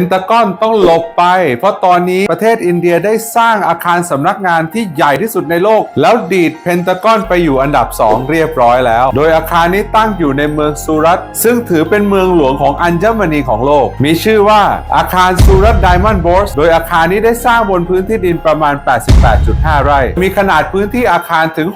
นตากอนต้องหลบไป เพราะตอนนี้ประเทศอินเดียได้สร้างอาคารสำนักงานที่ใหญ่ที่สุดในโลก แล้วดีดเพนตากอนไปอยู่อันดับ 2 เรียบร้อยแล้ว โดยอาคารนี้ตั้งอยู่ในเมืองซูรัตซึ่งถือเป็นเมืองหลวงของอัญมณีของโลก มีชื่อว่าอาคารซูรัตไดมอนด์บอสโดยอาคารนี้ได้สร้างบนพื้นที่ดินประมาณ 88.5 ไร่ มีขนาดพื้นที่อาคารถึง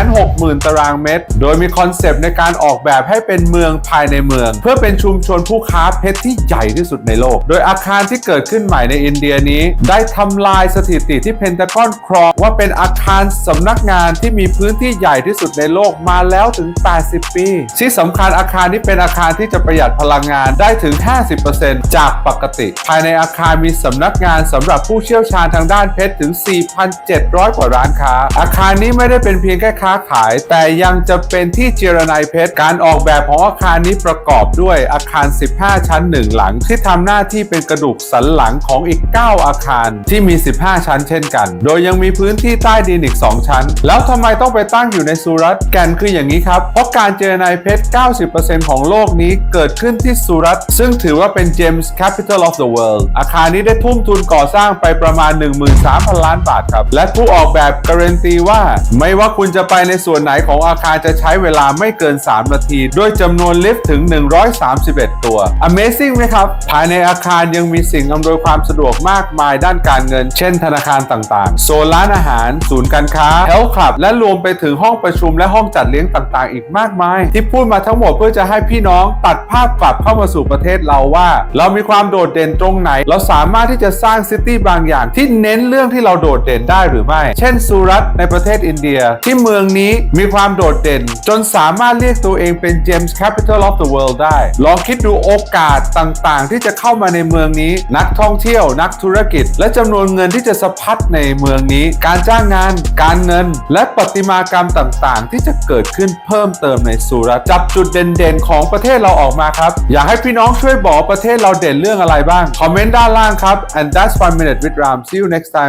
660,000 ตารางเมตร โดยมีคอนเซปต์ในการออกแบบให้เป็นเมืองภายในเมือง เพื่อเป็นชุมชนผู้ค้าเพชรที่ใหญ่ที่สุดในโลกโดยอาคารที่เกิดขึ้นใหม่ในอินเดียนี้ ได้ทำลายสถิติที่เพนทากอนครองว่าเป็นอาคารสำนักงานที่มีพื้นที่ใหญ่ที่สุดในโลกมาแล้วถึง 80 ปี ที่สำคัญอาคารนี้เป็นอาคารที่จะประหยัดพลังงานได้ถึง 50%จากปกติ ภายในอาคารมีสำนักงานสำหรับผู้เชี่ยวชาญทางด้านเพชรถึง 4,700 กว่าร้านค้า อาคารนี้ไม่ได้เป็นเพียงแค่ค้าขาย แต่ยังจะเป็นที่เจรนายเพชร การออกแบบของอาคารนี้ประกอบด้วยอาคาร 15 ชั้น 1 หลังที่ทำหน้าที่ที่เป็นกระดูกสันหลังของอีก 9 อาคารที่มี 15 ชั้นเช่นกัน โดยยังมีพื้นที่ใต้ดินอีก 2 ชั้น แล้วทำไมต้องไปตั้งอยู่ในสุรัตแกนคืออย่างนี้ครับ เพราะการเจรไนเพชร 90%ของโลกนี้เกิดขึ้นที่สุรัตซึ่งถือว่าเป็น James Capital of the World อาคารนี้ได้ทุ่มทุนก่อสร้างไปประมาณ 13,000 ล้านบาทครับ และผู้ออกแบบการันตีว่า ไม่ว่าคุณจะไปในส่วนไหนของอาคารจะใช้เวลาไม่เกิน 3 นาที ด้วยจำนวนลิฟต์ถึง 131 ตัว Amazing ไหมครับ ภายในอาคารยังมีสิ่งอำนวยความสะดวกมากมายด้านการเงิน เช่นธนาคารต่างๆ โซนร้านอาหาร ศูนย์การค้าเฮลคลับ และรวมไปถึงห้องประชุมและห้องจัดเลี้ยงต่างๆ อีกมากมาย ที่พูดมาทั้งหมดเพื่อจะให้พี่น้องตัดภาพกลับเข้ามาสู่ประเทศเราว่า เรามีความโดดเด่นตรงไหน เราสามารถที่จะสร้างซิตี้บางอย่างที่เน้นเรื่องที่เราโดดเด่นได้หรือไม่ เช่นสุรัตในประเทศอินเดีย ที่เมืองนี้มีความโดดเด่น จนสามารถเรียกตัวเองเป็น James Capital of the World ได้ ลองคิดดูโอกาสต่างๆ ที่จะเข้ามาในเมืองนี้ นักท่องเที่ยว นักธุรกิจ และจำนวนเงินที่จะสะพัดในเมืองนี้ การจ้างงาน การเงิน และประติมากรรมต่างๆ ที่จะเกิดขึ้นเพิ่มเติมในสุรัตจับจุดเด่นๆ ของประเทศเราออกมาครับ อยากให้พี่น้องช่วยบอกประเทศเราเด่นเรื่องอะไรบ้าง คอมเมนต์ด้านล่างครับ and that's one minute with Ram see you next time